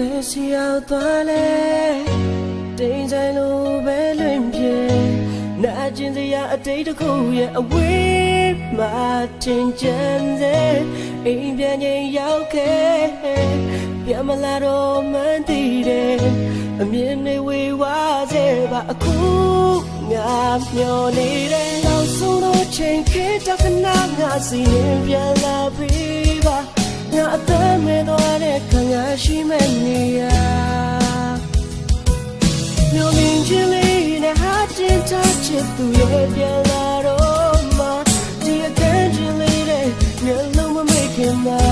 ဘယ်စီရောက်သွားလဲတိမ်ဆိုင်လိုပဲလွင်ပြေနာကျင်စရာအတိတ်တစ်ခုရဲ့အဝေးမှာတင်ကြံစေအိမ်ပြန်ချင်းရောက်ခဲ့ပြန်မလာတော့မှန်းသိတယ်အမြင်တွေဝေဝါစေပါအခုငါမျောနေတယ်နောက်ဆုံးတော့ချိန်ခေတ္တကနာငါစီရင်ပြန်လာပြီပါ ငါအသက်မဲ့သွားတဲ့ခံရရှိမဲ့နေရမျိုးမင်းချင်းလေးနဲ့ဟာတင်ချချစ်သူရဲ့ပြန်လာတော့မှဒီအခန်းချင်းလေးနဲ့မျက်လုံးမမိတ်ခင်မှာ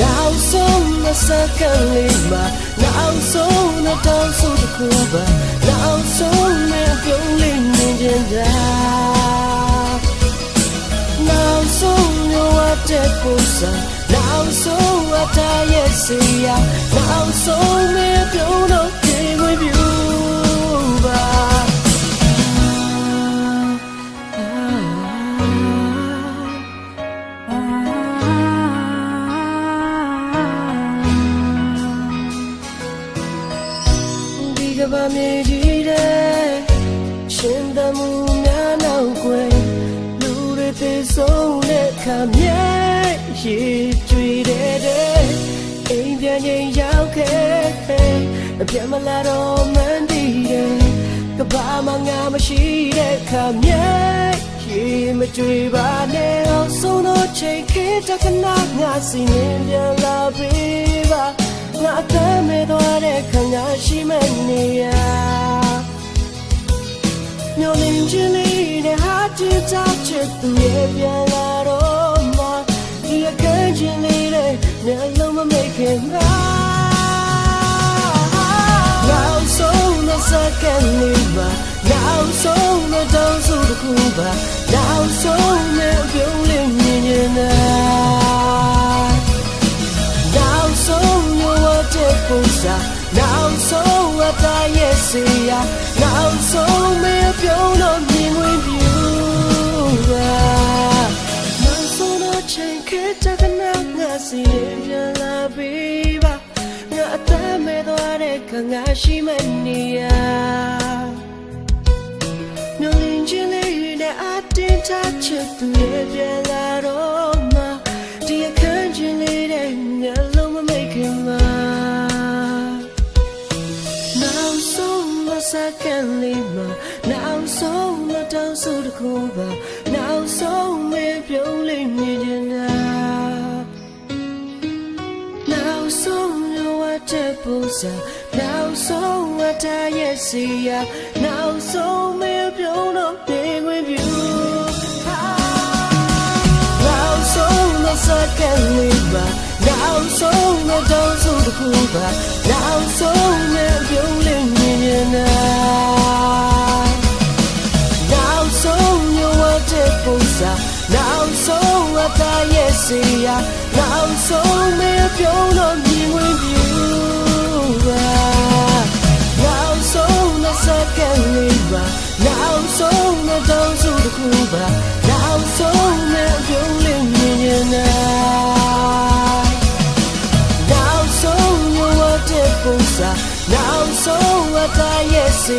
နောက်ဆုံးမစကလေးမှာနောက်ဆုံးနဲ့တောင်း ရောတဲ့ပုံစံနောက်ဆုံးအတားရဲ့စီယာနောက်ဆုံးမပြုံးတော့ပြေဝင်ပြူပါဒီကဘာမြေကြီးတဲ့ ရှင်သမှုများနောက်ွယ်လူတွေသေဆုံးတဲ့ခါမြဲရေကြွေတဲ့တဲ့အိမ်ပြန်ချင်းရောက်ခဲ့အပြတ်မလာတော့မှန်းတည်တယ်ကဘာမှငါမရှိတဲ့ခါမြဲရေမကြွေပါနဲ့အောင်ဆုံးတော့ချိန်ခေတ္တကနာငါစီနေပြန်လာပြီပါငါအသက်မဲ့သွားတဲ့ခါငါရှိမဲ့နေရမျောလင်းချင်းလေးနဲ့ဟာချစ်ချချစ်သူရဲ့ပြန်လာတော့ နောက်ဆုံးအတားရဲ့စီယာနောက်ဆုံးမပြုံးတော့မြင်ဝင်ပြူပါနောက်ဆုံးတော့ချိန်ခေတ္တကနာငါစီရင်ပြန်လာပြီပါငါအသက်မဲ့သွားတဲ့ခငါရှိမနေရမျောလင်းချင်းလေးနဲ့အတင်းချချစ်သူရဲ့ပြန်လာတော့ မစကန်လေးမှာနောက်ဆုံးမတောင်းဆိုတစ်ခုပါနောက်ဆုံးမပြုံးလေးမြင်နေတာနောက်ဆုံးရောတဲ့ပုံစံနောက်ဆုံးအတားရဲ့စီယာနောက်ဆုံးမပြုံးတော့ပြေခွင့်ပြုနောက်ဆုံးမစကန်လေးပါနောက်ဆုံးမတောင်းဆိုတစ်ခုပါ စံနောက်ဆုံးအတားရဲ့စီယာနောက်ဆုံးမပြုံးတော့မြင်ဝင်ပြူပါနောက်ဆုံးမစကန်လေးပါနောက်ဆုံးမတောင်းဆိုတစ်ခုပါနောက်ဆုံးနဲ့ပြုံးလေးမြင်နေတာနောက်ဆုံးရောတဲ့ပုံစံနောက်ဆုံးအတားရဲ့စီ